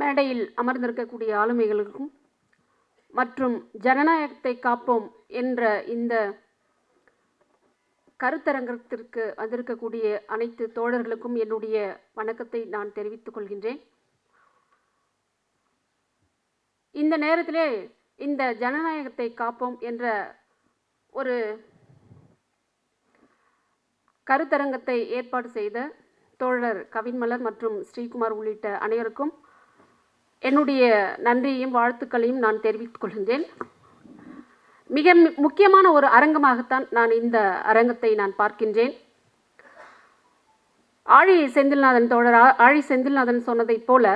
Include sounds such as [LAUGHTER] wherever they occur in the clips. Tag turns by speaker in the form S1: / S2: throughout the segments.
S1: மேடையில் அமர்ந்திருக்கக்கூடிய ஆளுமைகளுக்கும் மற்றும் ஜனநாயகத்தை காப்போம் என்ற இந்த கருத்தரங்கத்திற்கு வந்திருக்கக்கூடிய அனைத்து தோழர்களுக்கும் என்னுடைய வணக்கத்தை நான் தெரிவித்துக் கொள்கின்றேன். இந்த நேரத்திலே இந்த ஜனநாயகத்தை காப்போம் என்ற ஒரு கருத்தரங்கத்தை ஏற்பாடு செய்த தோழர் கவின்மலர் மற்றும் ஸ்ரீகுமார் உள்ளிட்ட அனைவருக்கும் என்னுடைய நன்றியையும் வாழ்த்துக்களையும் நான் தெரிவித்துக் கொள்கின்றேன். மிக முக்கியமான ஒரு அரங்கமாகத்தான் நான் இந்த அரங்கத்தை நான் பார்க்கின்றேன். ஆழி செந்தில்நாதன் தோழர் ஆழி செந்தில்நாதன் சொன்னதைப் போல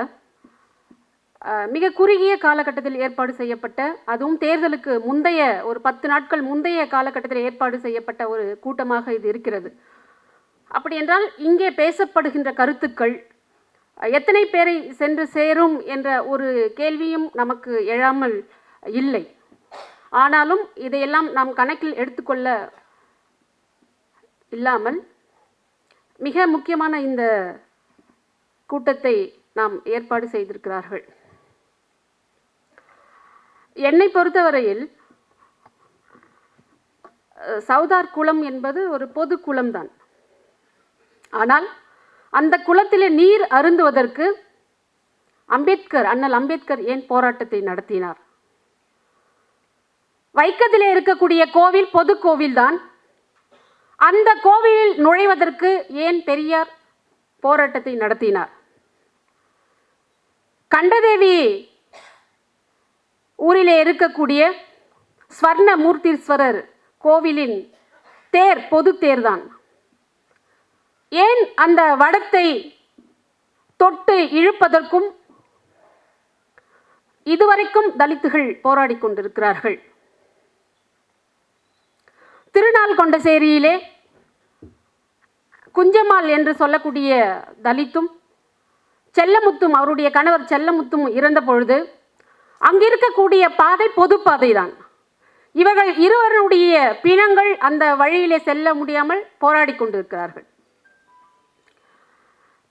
S1: மிக குறுகிய காலகட்டத்தில் ஏற்பாடு செய்யப்பட்ட அதுவும் தேர்தலுக்கு முந்தைய ஒரு பத்து நாட்கள் முந்தைய காலகட்டத்தில் ஏற்பாடு செய்யப்பட்ட ஒரு கூட்டமாக இது இருக்கிறது. அப்படி என்றால் இங்கே பேசப்படுகின்ற கருத்துக்கள் எத்தனை பேரை சென்று சேரும் என்ற ஒரு கேள்வியும் நமக்கு எழாமல் இல்லை. ஆனாலும் இதையெல்லாம் நாம் கணக்கில் எடுத்துக்கொள்ள இல்லாமல் மிக முக்கியமான இந்த கூட்டத்தை நாம் ஏற்பாடு செய்திருக்கிறார்கள். என்னை பொறுத்தவரையில் சவுதார் குளம் என்பது ஒரு பொது குளம்தான். ஆனால் அந்த குளத்திலே நீர் அருந்துவதற்கு அம்பேத்கர் அண்ணல் அம்பேத்கர் ஏன் போராட்டத்தை நடத்தினார்? வைக்கத்திலே இருக்கக்கூடிய கோவில் பொது கோவில்தான். அந்த கோவிலில் நுழைவதற்கு ஏன் பெரியார் போராட்டத்தை நடத்தினார்? கண்டதேவி ஊரிலே இருக்கக்கூடிய ஸ்வர்ண மூர்த்தீஸ்வரர் கோவிலின் தேர் பொது தேர்தான். ஏன் அந்த வடத்தை தொட்டு இழுப்பதற்கும் இதுவரைக்கும் தலித்துகள் போராடி கொண்டிருக்கிறார்கள். திருநாள் கொண்ட சேரியிலே குஞ்சம்மாள் என்று சொல்லக்கூடிய தலித்தும் செல்லமுத்தும் அவருடைய கணவர் செல்லமுத்தும் இறந்த பொழுது அங்கிருக்கக்கூடிய பாதை பொது பாதை தான் இவர்கள் இருவருடைய பிணங்கள் அந்த வழியிலே செல்ல முடியாமல் போராடி கொண்டிருக்கிறார்கள்.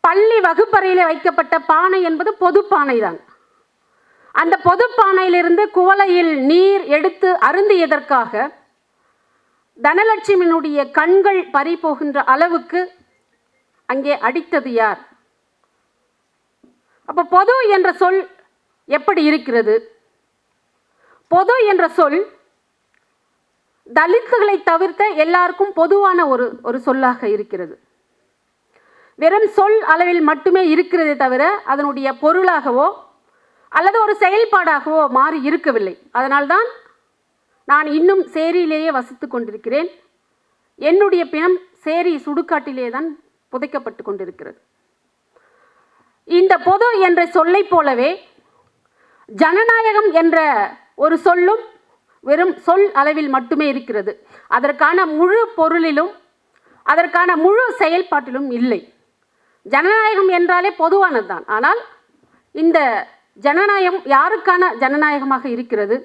S1: பள்ளி வகுப்பறையில் வைக்கப்பட்ட பானை என்பது பொது பானை தான் அந்த பொது பானையிலிருந்து குவளையில் நீர் எடுத்து அருந்தியதற்காக தனலட்சுமியினுடைய கண்கள் பறி போகின்ற அளவுக்கு அங்கே அடித்தது யார்? அப்போ பொது என்ற சொல் எப்படி இருக்கிறது? பொது என்ற சொல் தலித்துகளை தவிர்த்த எல்லாருக்கும் பொதுவான ஒரு ஒரு சொல்லாக இருக்கிறது. வெறும் சொல் அளவில் மட்டுமே இருக்கிறதே தவிர அதனுடைய பொருளாகவோ அல்லது ஒரு செயல்பாடாகவோ மாறி இருக்கவில்லை. அதனால்தான் நான் இன்னும் சேரியிலேயே வசித்து கொண்டிருக்கிறேன். என்னுடைய பிணம் சேரி சுடுகாட்டிலே தான் புதைக்கப்பட்டு கொண்டிருக்கிறது. இந்த பொது என்ற சொல்லைப் போலவே ஜனநாயகம் என்ற ஒரு சொல்லும் வெறும் சொல் அளவில் மட்டுமே இருக்கிறது. அதற்கான முழு பொருளிலும் அதற்கான முழு செயல்பாட்டிலும் இல்லை. ஜனநாயகம் என்றாலே பொதுவானது தான் ஆனால் இந்த ஜனநாயகம் யாருக்கான ஜனநாயகமாக இருக்கிறது?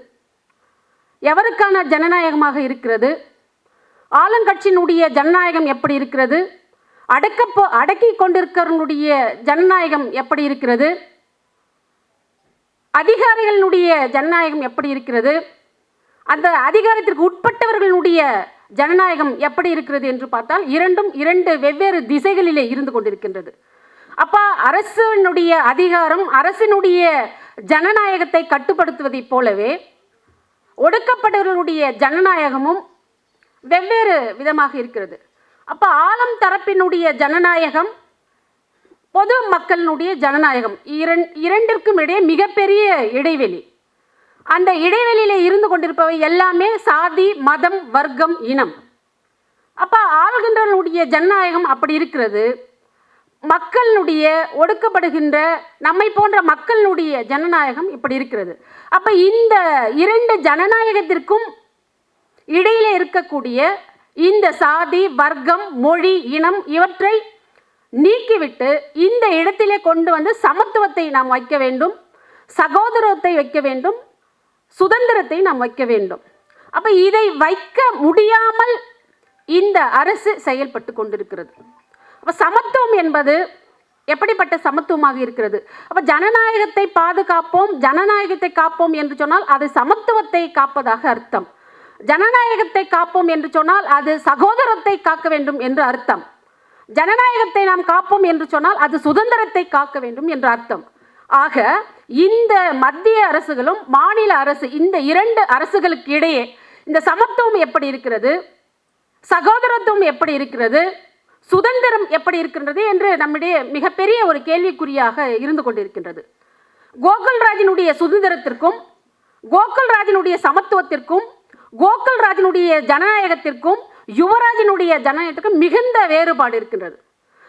S1: எவருக்கான ஜனநாயகமாக இருக்கிறது? ஆளுங்கட்சியினுடைய ஜனநாயகம் எப்படி இருக்கிறது? அடக்கப்போ அடக்கி கொண்டிருக்கிறவனுடைய ஜனநாயகம் எப்படி இருக்கிறது? அதிகாரிகளினுடைய ஜனநாயகம் எப்படி இருக்கிறது? அந்த அதிகாரத்திற்கு உட்பட்டவர்களுடைய ஜனநாயகம் எப்படி இருக்கிறது என்று பார்த்தால் இரண்டும் இரண்டு வெவ்வேறு திசைகளிலே இருந்து கொண்டிருக்கின்றது. அப்போ அரசினுடைய அதிகாரம் அரசினுடைய ஜனநாயகத்தை கட்டுப்படுத்துவதைப் போலவே ஒடுக்கப்பட்டவர்களுடைய ஜனநாயகமும் வெவ்வேறு விதமாக இருக்கிறது. அப்போ ஆளும் தரப்பினுடைய ஜனநாயகம் பொது மக்களினுடைய ஜனநாயகம் இரண் இரண்டிற்கும் இடையே மிகப்பெரிய இடைவெளி. அந்த இடைவெளியில் இருந்து கொண்டிருப்பவை எல்லாமே சாதி மதம் வர்க்கம் இனம். அப்போ ஆளுகின்றவர்களுடைய ஜனநாயகம் அப்படி இருக்கிறது. மக்களுடைய ஒடுக்கப்படுகின்ற நம்மை போன்ற மக்களுடைய ஜனநாயகம் இப்படி இருக்கிறது. அப்போ இந்த இரண்டு ஜனநாயகத்திற்கும் இடையில இருக்கக்கூடிய இந்த சாதி வர்க்கம் மொழி இனம் இவற்றை நீக்கிவிட்டு இந்த இடத்திலே கொண்டு வந்து சமத்துவத்தை நாம் வைக்க வேண்டும் சகோதரத்தை வைக்க வேண்டும் சுதந்திரத்தை நாம் வைக்க வேண்டும். அப்போ இதை வைக்க முடியாமல் இந்த அரசு செயல்பட்டு கொண்டிருக்கிறது. அப்போ சமத்துவம் என்பது எப்படிப்பட்ட சமத்துவமாக இருக்கிறது? அப்போ ஜனநாயகத்தை பாதுகாப்போம் ஜனநாயகத்தை காப்போம் என்று சொன்னால் அது சமத்துவத்தை காப்பதாக அர்த்தம். ஜனநாயகத்தை காப்போம் என்று சொன்னால் அது சகோதரத்தை காக்க வேண்டும் என்று அர்த்தம். ஜனநாயகத்தை நாம் காப்போம் என்று சொன்னால் அது சுதந்திரத்தை காக்க வேண்டும் என்று அர்த்தம். ஆக இந்த மத்திய அரசுகளும் மாநில அரசு இந்த இரண்டு அரசுகளுக்கு இடையே இந்த சமத்துவம் எப்படி இருக்கிறது? சகோதரத்துவம் எப்படி இருக்கிறது? சுதந்திரம் எப்படி இருக்கின்றது என்று நம்முடைய மிகப்பெரிய ஒரு கேள்விக்குறியாக இருந்து கொண்டிருக்கின்றது. கோகுல்ராஜினுடைய சுதந்திரத்திற்கும் கோகுல்ராஜினுடைய சமத்துவத்திற்கும் கோகுல்ராஜினுடைய ஜனநாயகத்திற்கும் யுவராஜினுடைய ஜனநாயகத்திற்கும் மிகுந்த வேறுபாடு இருக்கின்றது.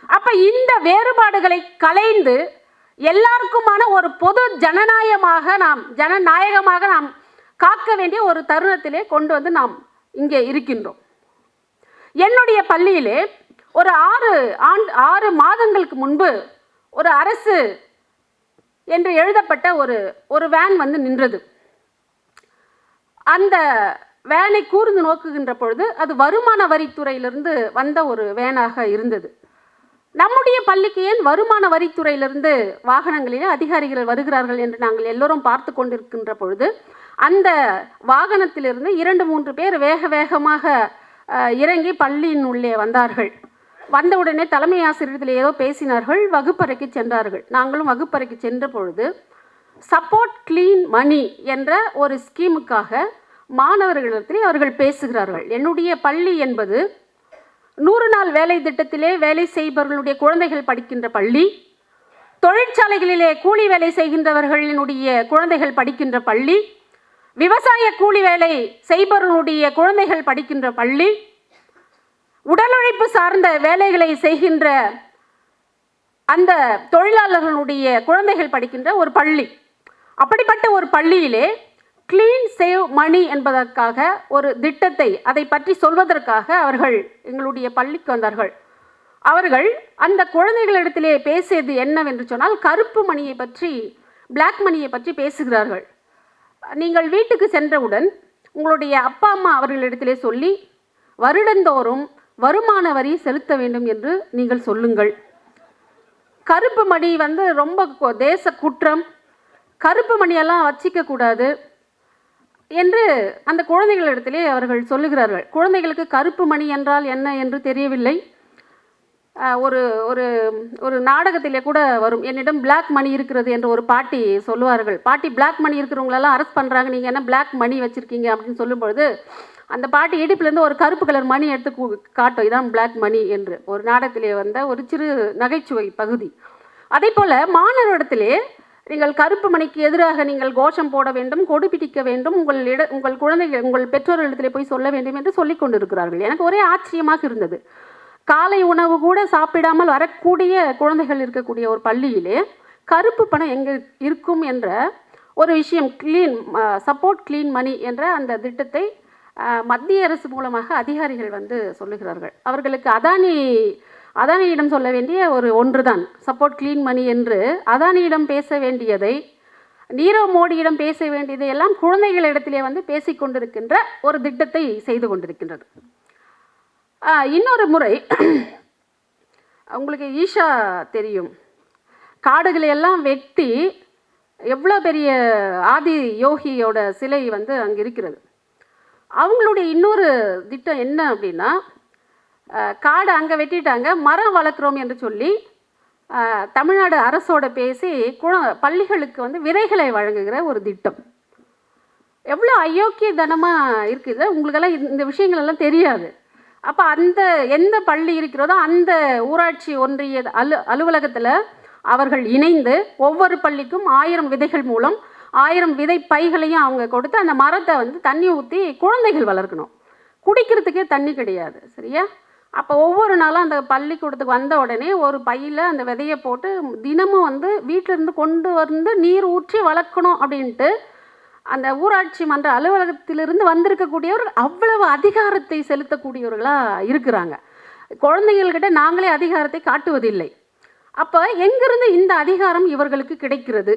S1: அப்ப இந்த வேறுபாடுகளை கலைந்து எல்லாருக்குமான ஒரு பொது ஜனநாயகமாக நாம் ஜனநாயகமாக நாம் காக்க வேண்டிய ஒரு தருணத்திலே கொண்டு வந்து நாம் இங்கே இருக்கின்றோம். என்னுடைய பள்ளியிலே ஒரு ஆறு ஆண்டு ஆறு மாதங்களுக்கு முன்பு ஒரு அரசு என்று எழுதப்பட்ட ஒரு ஒரு வேன் வந்து நின்றது. அந்த வேனை கூர்ந்து நோக்குகின்ற பொழுது அது வருமான வரித்துறையிலிருந்து வந்த ஒரு வேனாக இருந்தது. நம்முடைய பள்ளிக்கு ஏன் வருமான வரித்துறையிலிருந்து வாகனங்களிலே அதிகாரிகள் வருகிறார்கள் என்று நாங்கள் எல்லோரும் பார்த்து கொண்டிருக்கின்ற பொழுது அந்த வாகனத்திலிருந்து இரண்டு மூன்று பேர் வேக வேகமாக இறங்கி பள்ளியின் உள்ளே வந்தார்கள். வந்தவுடனே தலைமை ஆசிரியர்கள் ஏதோ பேசினார்கள் வகுப்பறைக்கு சென்றார்கள். நாங்களும் வகுப்பறைக்கு சென்ற பொழுது சப்போர்ட் க்ளீன் மணி என்ற ஒரு ஸ்கீமுக்காக மாணவர்களிடத்தில் அவர்கள் பேசுகிறார்கள். என்னுடைய பள்ளி என்பது நூறு நாள் வேலை திட்டத்திலே வேலை செய்பவர்களுடைய குழந்தைகள் படிக்கின்ற பள்ளி தொழிற்சாலைகளிலே கூலி வேலை செய்கின்றவர்களினுடைய குழந்தைகள் படிக்கின்ற பள்ளி விவசாய கூலி வேலை செய்பவர்களுடைய குழந்தைகள் படிக்கின்ற பள்ளி உடல் உழைப்பு சார்ந்த வேலைகளை செய்கின்ற அந்த தொழிலாளர்களுடைய குழந்தைகள் படிக்கின்ற ஒரு பள்ளி. அப்படிப்பட்ட ஒரு பள்ளியிலே க்ளீன் சேவ் மணி என்பதற்காக ஒரு திட்டத்தை அதை பற்றி சொல்வதற்காக அவர்கள் எங்களுடைய பள்ளிக்கு வந்தார்கள். அவர்கள் அந்த குழந்தைகளிடத்திலே பேசியது என்னவென்று சொன்னால் கருப்பு மணியை பற்றி பிளாக் மணியை பற்றி பேசுகிறார்கள். நீங்கள் வீட்டுக்கு சென்றவுடன் உங்களுடைய அப்பா அம்மா அவர்களிடத்திலே சொல்லி வருடந்தோறும் வருமான வரி செலுத்த வேண்டும் என்று நீங்கள் சொல்லுங்கள். கருப்பு மணி வந்து ரொம்ப தேச குற்றம். கருப்பு மணியெல்லாம் வச்சிக்க கூடாது. என்று அந்த குழந்தைகளிடத்திலே அவர்கள் சொல்லுகிறார்கள். குழந்தைகளுக்கு கருப்பு மணி என்றால் என்ன என்று தெரியவில்லை. ஒரு ஒரு ஒரு நாடகத்திலே கூட வரும். என்னிடம் பிளாக் மணி இருக்கிறது என்று ஒரு பாட்டி சொல்லுவார்கள். பாட்டி பிளாக் மணி இருக்கிறவங்களெல்லாம் அரெஸ்ட் பண்ணுறாங்க நீங்கள் என்ன பிளாக் மணி வச்சுருக்கீங்க? அப்படின்னு சொல்லும்பொழுது அந்த பாட்டி இடுப்புலேருந்து ஒரு கருப்பு கலர் மணி எடுத்து காட்டும். இதான் பிளாக் மணி என்று. ஒரு நாடகத்திலே வந்த ஒரு சிறு நகைச்சுவை பகுதி. அதே போல் மாணவரிடத்திலே நீங்கள் கருப்பு மணிக்கு எதிராக நீங்கள் கோஷம் போட வேண்டும் கொடி பிடிக்க வேண்டும் உங்கள் இட உங்கள் குழந்தைகள் உங்கள் பெற்றோர்களிடத்தில் போய் சொல்ல வேண்டும் என்று சொல்லிக் கொண்டிருக்கிறார்கள். எனக்கு ஒரே ஆச்சரியமாக இருந்தது. காலை உணவு கூட சாப்பிடாமல் வரக்கூடிய குழந்தைகள் இருக்கக்கூடிய ஒரு பள்ளியிலே கருப்பு பணம் எங்கே இருக்கும் என்ற ஒரு விஷயம் கிளீன் சப்போர்ட் க்ளீன் மணி என்ற அந்த திட்டத்தை மத்திய அரசு மூலமாக அதிகாரிகள் வந்து சொல்லுகிறார்கள். அவர்களுக்கு அதானி அதானியிடம் சொல்ல வேண்டிய ஒரு ஒன்று தான் சப்போர்ட் க்ளீன் மணி என்று அதானியிடம் பேச வேண்டியதை நீரவ் மோடியிடம் பேச வேண்டியதை எல்லாம் குழந்தைகளிடத்திலே வந்து பேசிக்கொண்டிருக்கின்ற ஒரு திட்டத்தை செய்து கொண்டிருக்கின்றது. இன்னொரு முறை உங்களுக்கு ஈஷா தெரியும். காடுகளை எல்லாம் வெட்டி எவ்வளோ பெரிய ஆதி யோகியோட சிலை வந்து அங்கே இருக்கிறது அவங்களுடைய இன்னொரு திட்டம் என்ன அப்படின்னா காடு அங்கே வெட்டிட்டாங்க. மரம் வளர்க்குறோம் என்று சொல்லி தமிழ்நாடு அரசோட பேசி குழ பள்ளிகளுக்கு வந்து விதைகளை வழங்குகிற ஒரு திட்டம். எவ்வளோ அயோக்கியத்தனமாக இருக்குது உங்களுக்கெல்லாம் இந்த- விஷயங்களெல்லாம் தெரியாது. அப்போ அந்த எந்த பள்ளி இருக்கிறதோ அந்த ஊராட்சி ஒன்றிய அலு அலுவலகத்தில் அவர்கள் இணைந்து ஒவ்வொரு பள்ளிக்கும் ஆயிரம் விதைகள் மூலம் ஆயிரம் விதை பைகளையும் அவங்க கொடுத்து அந்த மரத்தை வந்து தண்ணி ஊற்றி குழந்தைகள் வளர்க்கணும். குடிக்கிறதுக்கே தண்ணி கிடையாது. சரியா? அப்போ ஒவ்வொரு நாளும் அந்த பள்ளிக்கூடத்துக்கு வந்த உடனே ஒரு பையில் அந்த விதையை போட்டு தினமும் வந்து வீட்டிலேருந்து கொண்டு வந்து நீர் ஊற்றி வளர்க்கணும் அப்படின்ட்டு அந்த ஊராட்சி மன்ற அலுவலகத்திலிருந்து வந்திருக்கக்கூடியவர்கள் அவ்வளவு அதிகாரத்தை செலுத்தக்கூடியவர்களாக இருக்கிறாங்க. குழந்தைகள்கிட்ட நாங்களே அதிகாரத்தை காட்டுவதில்லை. அப்போ எங்கிருந்து இந்த அதிகாரம் இவர்களுக்கு கிடைக்கிறது?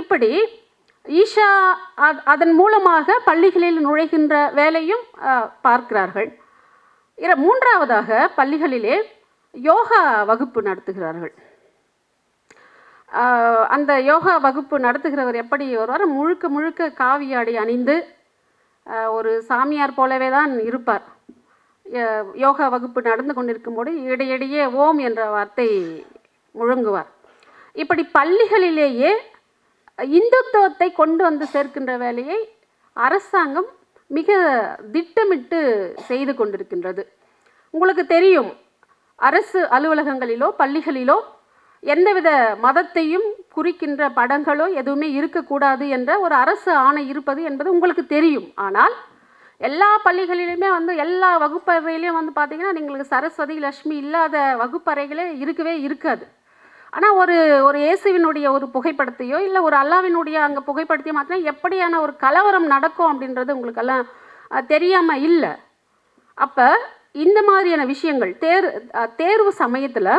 S1: இப்படி ஈஷா அதன் மூலமாக பள்ளிகளில் நுழைகின்ற வேலையும் பார்க்கிறார்கள். இர மூன்றாவதாக பள்ளிகளிலே யோகா வகுப்பு நடத்துகிறார்கள். அந்த யோகா வகுப்பு நடத்துகிறவர் எப்படி வருவார்? முழுக்க முழுக்க காவியாடை அணிந்து ஒரு சாமியார் போலவே தான் இருப்பார். ய- யோகா வகுப்பு நடந்து கொண்டிருக்கும்போது இடையிடையே ஓம் என்ற வார்த்தை முழங்குவார். இப்படி பள்ளிகளிலேயே இந்துத்துவத்தை கொண்டு வந்து சேர்க்கின்ற வேலையை அரசாங்கம் மிக திட்டமிட்டு செய்து கொண்டிருக்கின்றது. உங்களுக்கு தெரியும் அரசு அலுவலகங்களிலோ பள்ளிகளிலோ எந்தவித மதத்தையும் குறிக்கின்ற படங்களோ எதுவுமே இருக்கக்கூடாது என்ற ஒரு அரசு ஆணை இருப்பது என்பது உங்களுக்கு தெரியும். ஆனால் எல்லா பள்ளிகளிலுமே வந்து எல்லா வகுப்பறையிலையும் வந்து பார்த்தீங்கன்னா நீங்கள் சரஸ்வதி லக்ஷ்மி இல்லாத வகுப்பறைகளே இருக்கவே இருக்காது. ஆனால் ஒரு ஒரு இயேசுவினுடைய ஒரு புகைப்படத்தையோ இல்லை ஒரு அல்லாவினுடைய அங்கே புகைப்படத்தையோ மாற்றினா எப்படியான ஒரு கலவரம் நடக்கும் அப்படின்றது உங்களுக்கெல்லாம் தெரியாமல் இல்லை. அப்போ இந்த மாதிரியான விஷயங்கள் தேர் தேர்வு சமயத்தில்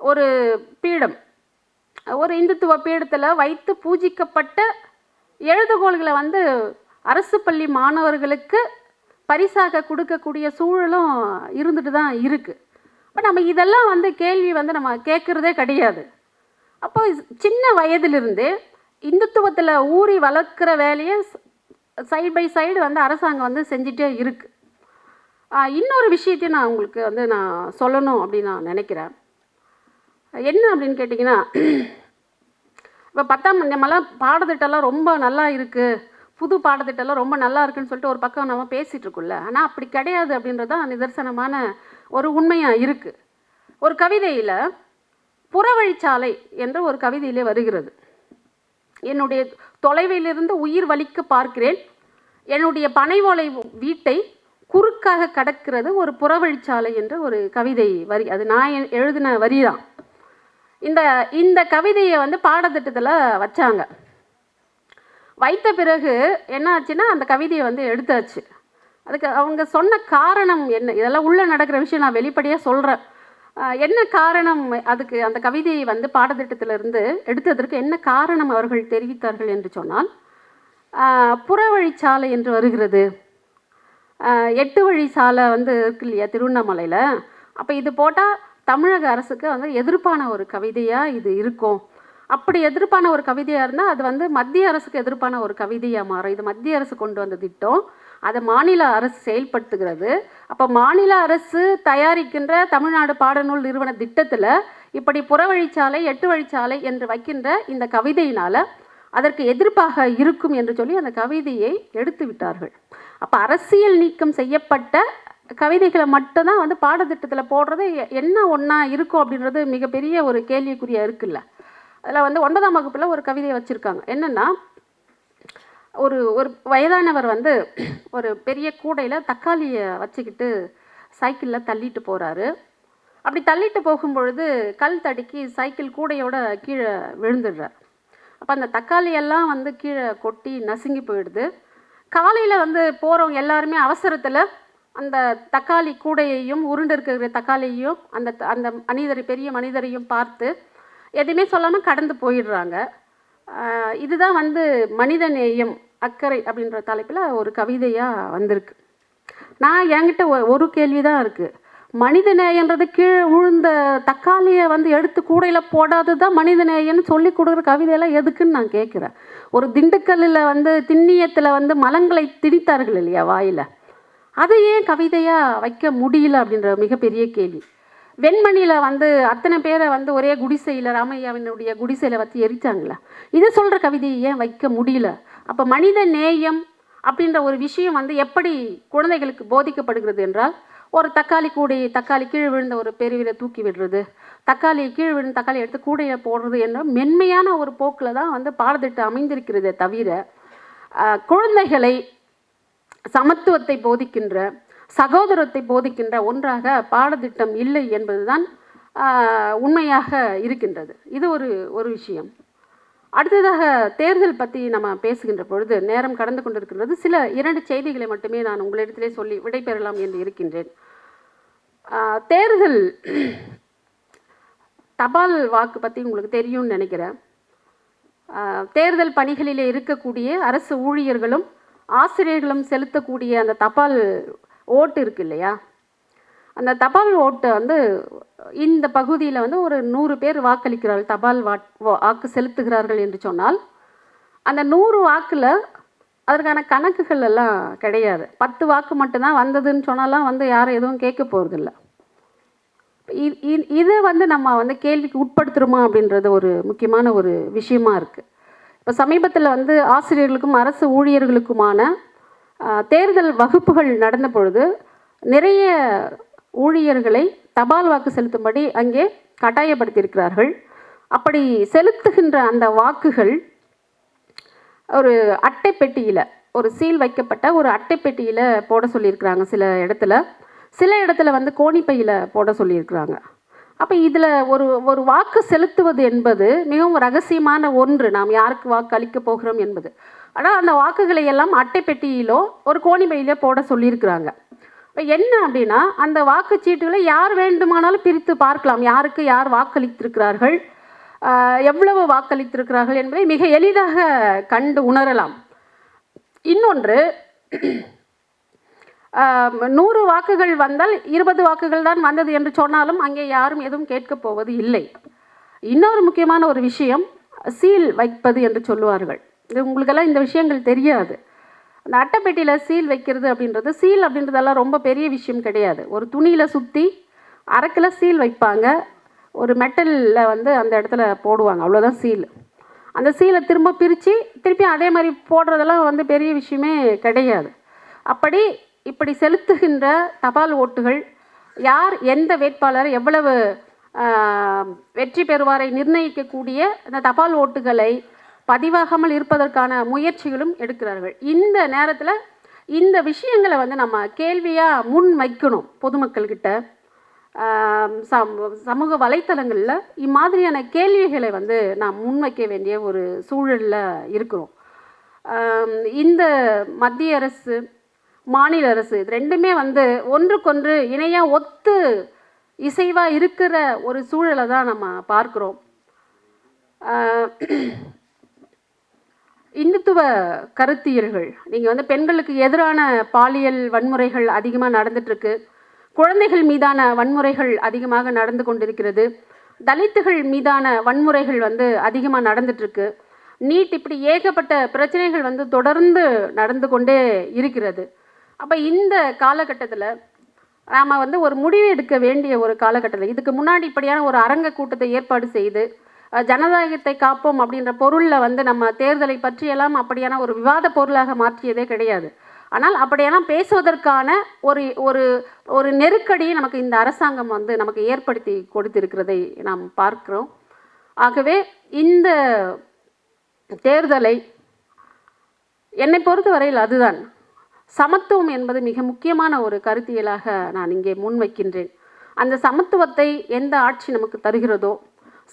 S1: ஒரு பீடம் ஒரு இந்துத்துவ பீடத்தில் வைத்து பூஜிக்கப்பட்ட எழுதுகோள்களை வந்து அரசு பள்ளி மாணவர்களுக்கு பரிசாக கொடுக்கக்கூடிய சூழலும் இருந்துட்டு தான் இருக்குது இப்போ நம்ம இதெல்லாம் வந்து கேள்வி வந்து நம்ம கேட்குறதே கிடையாது. அப்போ சின்ன வயதிலிருந்து இந்துத்துவத்தில் ஊறி வளர்க்குற வேலையை சைடு பை சைடு வந்து அரசாங்கம் வந்து செஞ்சிட்டே இருக்குது இன்னொரு விஷயத்தையும் நான் உங்களுக்கு வந்து நான் சொல்லணும் அப்படின்னு நான் நினைக்கிறேன். என்ன அப்படின்னு கேட்டிங்கன்னா இப்போ பத்தாம் நம்மலாம் பாடத்திட்டம்லாம் ரொம்ப நல்லா இருக்குது புது பாடத்திட்டம்லாம் ரொம்ப நல்லா இருக்குன்னு சொல்லிட்டு ஒரு பக்கம் நம்ம பேசிகிட்டு இருக்கோம்ல. ஆனால் அப்படி கிடையாது அப்படின்றது தான் நிதர்சனமான ஒரு உண்மையாக இருக்குது ஒரு கவிதையில் புறவழிச்சாலை என்ற ஒரு கவிதையிலே வருகிறது. என்னுடைய தொலைவிலிருந்து உயிர் வலிக்க பார்க்கிறேன். என்னுடைய பனை ஓலை வீட்டை குறுக்காக கடக்கிறது ஒரு புறவழிச்சாலை என்ற ஒரு கவிதை வரி அது நான் எழுதின வரி தான் இந்த இந்த கவிதையை வந்து பாடத்திட்டத்தில் வச்சாங்க. வைத்த பிறகு என்ன ஆச்சுன்னா அந்த கவிதையை வந்து எடுத்தாச்சு. அதுக்கு அவங்க சொன்ன காரணம் என்ன? இதெல்லாம் உள்ளே நடக்கிற விஷயம் நான் வெளிப்படையாக சொல்கிறேன் என்ன காரணம் அதுக்கு அந்த கவிதையை வந்து பாடத்திட்டத்திலிருந்து எடுத்ததற்கு என்ன காரணம் அவர்கள் தெரிவித்தார்கள் என்று சொன்னால் புறவழிச்சாலை என்று வருகிறது. எட்டு வழி சாலை வந்து இருக்கு இல்லையா திருவண்ணாமலையில்? அப்போ இது போட்டால் தமிழக அரசுக்கு வந்து எதிர்ப்பான ஒரு கவிதையாக இது இருக்கும். அப்படி எதிர்ப்பான ஒரு கவிதையாக இருந்தால் அது வந்து மத்திய அரசுக்கு எதிர்ப்பான ஒரு கவிதையாக மாறும். இது மத்திய அரசு கொண்டு வந்த திட்டம். அதை மாநில அரசு செயல்படுத்துகிறது. அப்போ மாநில அரசு தயாரிக்கின்ற தமிழ்நாடு பாடநூல் நிறுவன திட்டத்தில் இப்படி புறவழிச்சாலை எட்டு வழிச்சாலை என்று வைக்கின்ற இந்த கவிதையினால் அதற்கு எதிர்ப்பாக இருக்கும் என்று சொல்லி அந்த கவிதையை எடுத்து விட்டார்கள். அப்போ அரசியல் நீக்கம் செய்யப்பட்ட கவிதைகளை மட்டும்தான் வந்து பாடத்திட்டத்தில் போடுறது எ- என்ன ஒன்றா இருக்கும் அப்படின்றது மிகப்பெரிய ஒரு கேள்விக்குறியாக இருக்குல்ல. அதில் வந்து ஒன்பதாம் வகுப்பில் ஒரு கவிதையை வச்சுருக்காங்க. என்னென்னா ஒரு ஒரு வயதானவர் வந்து ஒரு பெரிய கூடையில் தக்காளியை வச்சுக்கிட்டு சைக்கிளில் தள்ளிட்டு போகிறாரு அப்படி தள்ளிட்டு போகும்பொழுது கல் தடுக்கி சைக்கிள் கூடையோட கீழே விழுந்துடுறார். அப்போ அந்த தக்காளியெல்லாம் வந்து கீழே கொட்டி நசுங்கி போயிடுது. காலையில் வந்து போகிறவங்க எல்லாருமே அவசரத்தில் அந்த தக்காளி கூடையையும் உருண்டு இருக்கிற தக்காளியையும் அந்த அந்த மனிதரை பெரிய மனிதரையும் பார்த்து எதுவுமே சொல்லாமல் கடந்து போயிடுறாங்க. இதுதான் வந்து மனித நேயம். அக்கறை அப்படின்ற தலைப்பில் ஒரு கவிதையாக வந்திருக்கு. நான் என்கிட்ட ஒ- ஒரு கேள்வி தான் இருக்குது மனிதநேயன்றது கீழே விழுந்த தக்காளியை வந்து எடுத்து கூடையில் போடாதது தான் மனிதநேயன்னு சொல்லி கொடுக்குற கவிதையெல்லாம் எதுக்குன்னு நான் கேட்குறேன். ஒரு திண்டுக்கல்லில் வந்து திண்ணியத்தில் வந்து மலங்களை திணித்தார்கள் இல்லையா வாயில்? அதை ஏன் கவிதையாக வைக்க முடியல அப்படின்ற மிகப்பெரிய கேள்வி. வெண்மணியில் வந்து அத்தனை பேரை வந்து ஒரே குடிசையில் ராமையாவினுடைய குடிசையில் வச்சு எரித்தாங்களா இதை சொல்கிற கவிதையை ஏன் வைக்க முடியல? அப்போ மனித நேயம் அப்படின்ற ஒரு விஷயம் வந்து எப்படி குழந்தைகளுக்கு போதிக்கப்படுகிறது என்றால் ஒரு தக்காளி கூடை தக்காளி கீழே விழுந்த ஒரு பெருவீரை தூக்கி விடுறது தக்காளி கீழே விழுந்த தக்காளி எடுத்து கூடையை போடுறது என்ற மென்மையான ஒரு போக்கில் தான் வந்து பாடத்திட்டம் அமைந்திருக்கிறதே தவிர குழந்தைகளை சமத்துவத்தை போதிக்கின்ற சகோதரத்தை போதிக்கின்ற ஒன்றாக பாடத்திட்டம் இல்லை என்பதுதான் உண்மையாக இருக்கின்றது. இது ஒரு ஒரு விஷயம். அடுத்ததாக தேர்தல் பற்றி நம்ம பேசுகின்ற பொழுது நேரம் கடந்து கொண்டிருக்கின்றது. சில இரண்டு செய்திகளை மட்டுமே நான் உங்களிடத்திலே சொல்லி விடைபெறலாம் என்று இருக்கின்றேன். தேர்தல் [CLEARS THROAT] தபால் வாக்கு பற்றி உங்களுக்கு தெரியும்னு நினைக்கிறேன். தேர்தல் பணிகளிலே இருக்கக்கூடிய அரசு ஊழியர்களும் ஆசிரியர்களும் செலுத்தக்கூடிய அந்த தபால் ஓட்டு இருக்கு இல்லையா? அந்த தபால் ஓட்டு வந்து இந்த பகுதியில் வந்து ஒரு நூறு பேர் வாக்களிக்கிறார்கள். தபால் வாட் வா- வாக்கு செலுத்துகிறார்கள் என்று சொன்னால் அந்த நூறு வாக்கில் அதற்கான கணக்குகள் எல்லாம் கிடையாது. பத்து வாக்கு மட்டும்தான் வந்ததுன்னு சொன்னாலாம் வந்து யாரும் எதுவும் கேட்க போகிறதில்ல இதை வந்து நம்ம வந்து கேள்விக்கு உட்படுத்துகிறோமா அப்படின்றது ஒரு முக்கியமான ஒரு விஷயமா இருக்குது இப்போ சமீபத்தில் வந்து ஆசிரியர்களுக்கும் அரசு ஊழியர்களுக்குமான தேர்தல் வகுப்புகள் நடந்த பொழுது நிறைய ஊழியர்களை தபால் வாக்கு செலுத்தும்படி அங்கே கட்டாயப்படுத்தியிருக்கிறார்கள். அப்படி செலுத்துகின்ற அந்த வாக்குகள் ஒரு அட்டை பெட்டியில் ஒரு சீல் வைக்கப்பட்ட ஒரு அட்டை பெட்டியில் போட சொல்லியிருக்கிறாங்க சில இடத்துல. சில இடத்துல வந்து கோணிப்பையில் போட சொல்லியிருக்கிறாங்க. அப்போ இதில் ஒரு ஒரு வாக்கு செலுத்துவது என்பது மிகவும் ரகசியமான ஒன்று. நாம் யாருக்கு வாக்கு அளிக்கப் போகிறோம் என்பது. ஆனால் அந்த வாக்குகளை எல்லாம் அட்டை பெட்டியிலோ ஒரு கோணிமையிலோ போட சொல்லியிருக்கிறாங்க. இப்போ என்ன அப்படின்னா அந்த வாக்குச்சீட்டுகளை யார் வேண்டுமானாலும் பிரித்து பார்க்கலாம். யாருக்கு யார் வாக்களித்திருக்கிறார்கள்? எவ்வளவு வாக்களித்திருக்கிறார்கள் என்பதை மிக எளிதாக கண்டு உணரலாம். இன்னொன்று நூறு வாக்குகள் வந்தால் இருபது வாக்குகள் தான் வந்தது என்று சொன்னாலும் அங்கே யாரும் எதுவும் கேட்கப் போவது இல்லை. இன்னொரு முக்கியமான ஒரு விஷயம் சீல் வைப்பது என்று சொல்லுவார்கள். இது உங்களுக்கெல்லாம் இந்த விஷயங்கள் தெரியாது. அந்த அட்டைப்பெட்டியில் சீல் வைக்கிறது அப்படின்றது சீல் அப்படின்றதெல்லாம் ரொம்ப பெரிய விஷயம் கிடையாது. ஒரு துணியில் சுற்றி அரக்கில் சீல் வைப்பாங்க. ஒரு மெட்டலில் வந்து அந்த இடத்துல போடுவாங்க. அவ்வளோதான் சீல். அந்த சீலை திரும்ப பிரித்து திருப்பி அதே மாதிரி போடுறதெல்லாம் வந்து பெரிய விஷயமே கிடையாது. அப்படி இப்படி செலுத்துகின்ற தபால் ஓட்டுகள் யார் எந்த வேட்பாளர் எவ்வளவு வெற்றி பெறுவாரை நிர்ணயிக்கக்கூடிய அந்த தபால் ஓட்டுகளை பதிவாகாமல் இருப்பதற்கான முயற்சிகளும் எடுக்கிறார்கள். இந்த நேரத்தில் இந்த விஷயங்களை வந்து நம்ம கேள்வியாக முன் வைக்கணும் பொதுமக்கள்கிட்ட. ஆம், சமூக வலைத்தளங்களில் இம்மாதிரியான கேள்விகளை வந்து நாம் முன்வைக்க வேண்டிய ஒரு சூழலில் இருக்கிறோம். இந்த மத்திய அரசு மாநில அரசு இது ரெண்டுமே வந்து ஒன்றுக்கொன்று இணையாக ஒத்து இசைவாக இருக்கிற ஒரு சூழலை தான் நம்ம பார்க்குறோம். இந்துத்துவ கருத்தியல்கள் நீங்கள் வந்து பெண்களுக்கு எதிரான பாலியல் வன்முறைகள் அதிகமாக நடந்துட்டுருக்கு. குழந்தைகள் மீதான வன்முறைகள் அதிகமாக நடந்து கொண்டிருக்கிறது. தலித்துகள் மீதான வன்முறைகள் வந்து அதிகமாக நடந்துட்டுருக்கு. நீட் இப்படி ஏகப்பட்ட பிரச்சனைகள் வந்து தொடர்ந்து நடந்து கொண்டே இருக்கிறது. அப்போ இந்த காலகட்டத்தில் நாம் வந்து ஒரு முடிவு எடுக்க வேண்டிய ஒரு காலகட்டத்தில் இதுக்கு முன்னாடி இப்படியான ஒரு அரங்க கூட்டத்தை ஏற்பாடு செய்து ஜனநாயகத்தை காப்போம் அப்படின்ற பொருளில் வந்து நம்ம தேர்தலை பற்றியெல்லாம் அப்படியான ஒரு விவாத பொருளாக மாற்றியதே கிடையாது. ஆனால் அப்படியெல்லாம் பேசுவதற்கான ஒரு ஒரு ஒரு நெருக்கடியை நமக்கு இந்த அரசாங்கம் வந்து நமக்கு ஏற்படுத்தி கொடுத்திருக்கிறதை நாம் பார்க்கிறோம். ஆகவே இந்த தேர்தலை என்னை பொறுத்தவரையில் அதுதான். சமத்துவம் என்பது மிக முக்கியமான ஒரு கருத்தியலாக நான் இங்கே முன்வைக்கின்றேன். அந்த சமத்துவத்தை எந்த ஆட்சி நமக்கு தருகிறதோ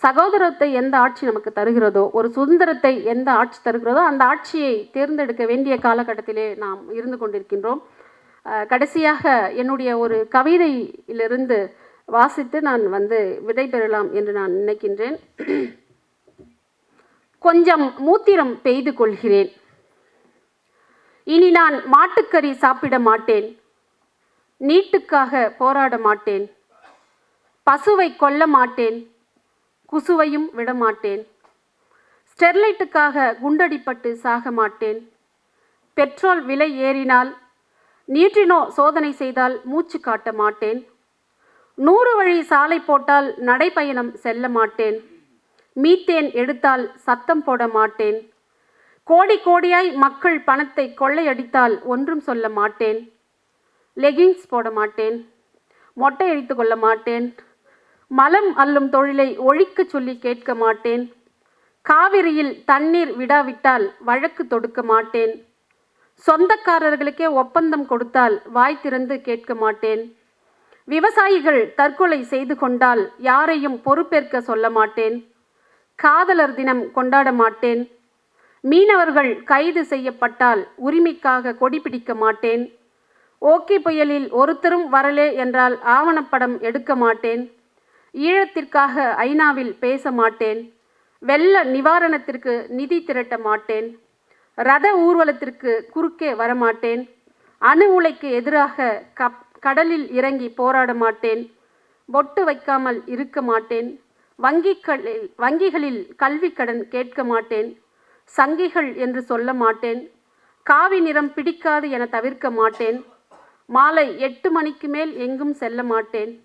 S1: சகோதரத்தை எந்த ஆட்சி நமக்கு தருகிறதோ ஒரு சுதந்திரத்தை எந்த ஆட்சி தருகிறதோ அந்த ஆட்சியை தேர்ந்தெடுக்க வேண்டிய காலகட்டத்திலே நாம் இருந்து கொண்டிருக்கின்றோம். கடைசியாக என்னுடைய ஒரு கவிதையிலிருந்து வாசித்து நான் வந்து விடை பெறலாம் என்று நான் நினைக்கின்றேன். கொஞ்சம் மூத்திரம் பெய்து கொள்கிறேன். இனி நான் மாட்டுக்கறி சாப்பிட மாட்டேன். நீட்டுக்காக போராட மாட்டேன். பசுவை கொல்ல மாட்டேன். குசுவையும் விட மாட்டேன் ஸ்டெர்லைட்டுக்காக குண்டடிப்பட்டு சாக மாட்டேன் பெட்ரோல் விலை ஏறினால் நியூட்ரினோ சோதனை செய்தால் மூச்சு காட்ட மாட்டேன். நூறு வழி சாலை போட்டால் நடைப்பயணம் செல்ல மாட்டேன். மீத்தேன் எடுத்தால் சத்தம் போட மாட்டேன். கோடி கோடியாய் மக்கள் பணத்தை கொள்ளையடித்தால் ஒன்றும் சொல்ல மாட்டேன். லெகிங்ஸ் போட மாட்டேன். மொட்டை அடித்து கொள்ள மாட்டேன். மலம் அல்லும் தொழிலை ஒழிக்கச் சொல்லி கேட்க மாட்டேன். காவிரியில் தண்ணீர் விடாவிட்டால் வழக்கு தொடுக்க மாட்டேன். சொந்தக்காரர்களுக்கே ஒப்பந்தம் கொடுத்தால் வாய் திறந்து கேட்க மாட்டேன். விவசாயிகள் தற்கொலை செய்து கொண்டால் யாரையும் பொறுப்பேற்க சொல்ல மாட்டேன். காதலர் தினம் கொண்டாட மாட்டேன். மீனவர்கள் கைது செய்யப்பட்டால் உரிமைக்காக கொடி பிடிக்க மாட்டேன். ஓகே புயலில் ஒருத்தரும் வரலே என்றால் ஆவணப்படம் எடுக்க மாட்டேன். ஈழத்திற்காக ஐநாவில் பேச மாட்டேன். வெள்ள நிவாரணத்திற்கு நிதி திரட்ட மாட்டேன். ரத ஊர்வலத்திற்கு குறுக்கே வரமாட்டேன் அணு உலைக்கு எதிராக கப் கடலில் இறங்கி போராட மாட்டேன். பொட்டு வைக்காமல் இருக்க மாட்டேன். வங்கிகளில் வங்கிகளில் கல்வி கடன் கேட்க மாட்டேன். சங்கிகள் என்று சொல்ல மாட்டேன். காவி நிறம் பிடிக்காது என தவிர்க்க மாட்டேன். மாலை எட்டு மணிக்கு மேல் எங்கும் செல்ல மாட்டேன்.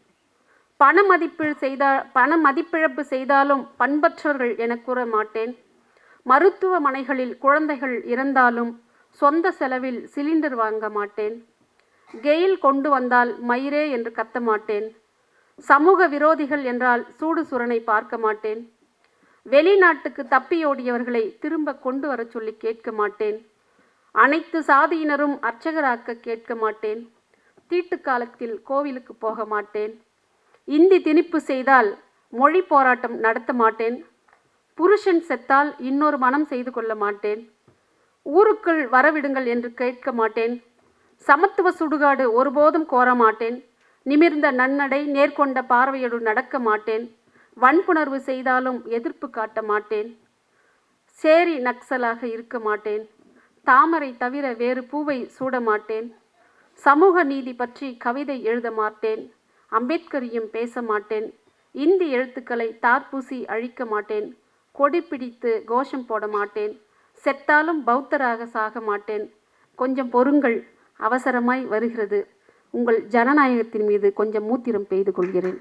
S1: பண மதிப்பீடு செய்தா பண மதிப்பிழப்பு செய்தாலும் பண்பற்றவர்கள் என கூற மாட்டேன். மருத்துவமனைகளில் குழந்தைகள் இறந்தாலும் சொந்த செலவில் சிலிண்டர் வாங்க மாட்டேன். கெயில் கொண்டு வந்தால் மயிரே என்று கத்த மாட்டேன். சமூக விரோதிகள் என்றால் சூடு சுரனை பார்க்க மாட்டேன். வெளிநாட்டுக்கு தப்பியோடியவர்களை திரும்ப கொண்டு வர சொல்லி கேட்க மாட்டேன். அனைத்து சாதியினரும் அர்ச்சகராக்க கேட்க மாட்டேன். தீட்டு காலத்தில் கோவிலுக்கு போக மாட்டேன். இந்தி திணிப்பு செய்தால் மொழி போராட்டம் நடத்த மாட்டேன். புருஷன் செத்தால் இன்னொரு மனம் செய்து கொள்ள மாட்டேன். ஊருக்குள் வரவிடுங்கள் என்று கேட்க மாட்டேன். சமத்துவ சுடுகாடு ஒருபோதும் கோர மாட்டேன். நிமிர்ந்த நன்னடை நேர்கொண்ட பார்வையோடு நடக்க மாட்டேன். வன்புணர்வு செய்தாலும் எதிர்ப்பு காட்ட மாட்டேன். சேரி நக்சலாக இருக்க மாட்டேன். தாமரை தவிர வேறு பூவை சூட மாட்டேன். சமூக நீதி பற்றி கவிதை எழுத மாட்டேன். அம்பேத்கரையும் பேச மாட்டேன். இந்தி எழுத்துக்களை தார்பூசி அழிக்க மாட்டேன். கொடி பிடித்து கோஷம் போட மாட்டேன். செத்தாலும் பௌத்தராக சாக மாட்டேன். கொஞ்சம் பொறுங்கள் அவசரமாய் வருகிறது. உங்கள் ஜனநாயகத்தின் மீது கொஞ்சம் மூத்திரம் பெய்து கொள்கிறேன்.